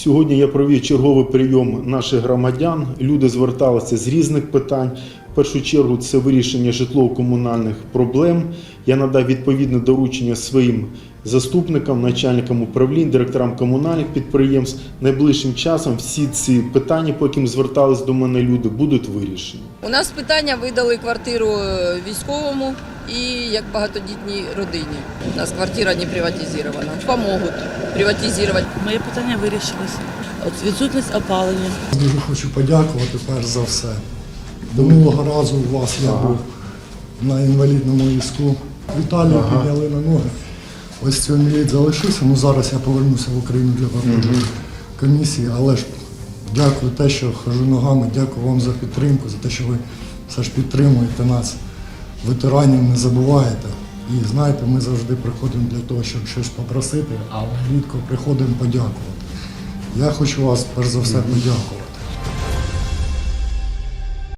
Сьогодні я провів черговий прийом наших громадян. Люди зверталися з різних питань. В першу чергу це вирішення житлово-комунальних проблем. Я надав відповідне доручення своїм заступникам, начальникам управлінь, директорам комунальних підприємств. Найближчим часом всі ці питання, по яким звертались до мене люди, будуть вирішені. У нас питання видали квартиру е, військовому і як багатодітній родині. У нас квартира не приватизована. Помогут приватизувати. Моє питання вирішилося. От відсутність опалення. Дуже хочу подякувати перш за все. Минулого разу у вас я був на інвалідному візку. Віталію підняли на ноги. Ось цього міліт залишився. Ну зараз я повернуся в Україну для виходу комісії, але ж дякую те, що хожу ногами, дякую вам за підтримку, за те, що ви все ж підтримуєте нас, ветеранів, не забуваєте. І знаєте, ми завжди приходимо для того, щоб щось попросити, але рідко приходимо подякувати. Я хочу вас перш за все подякувати.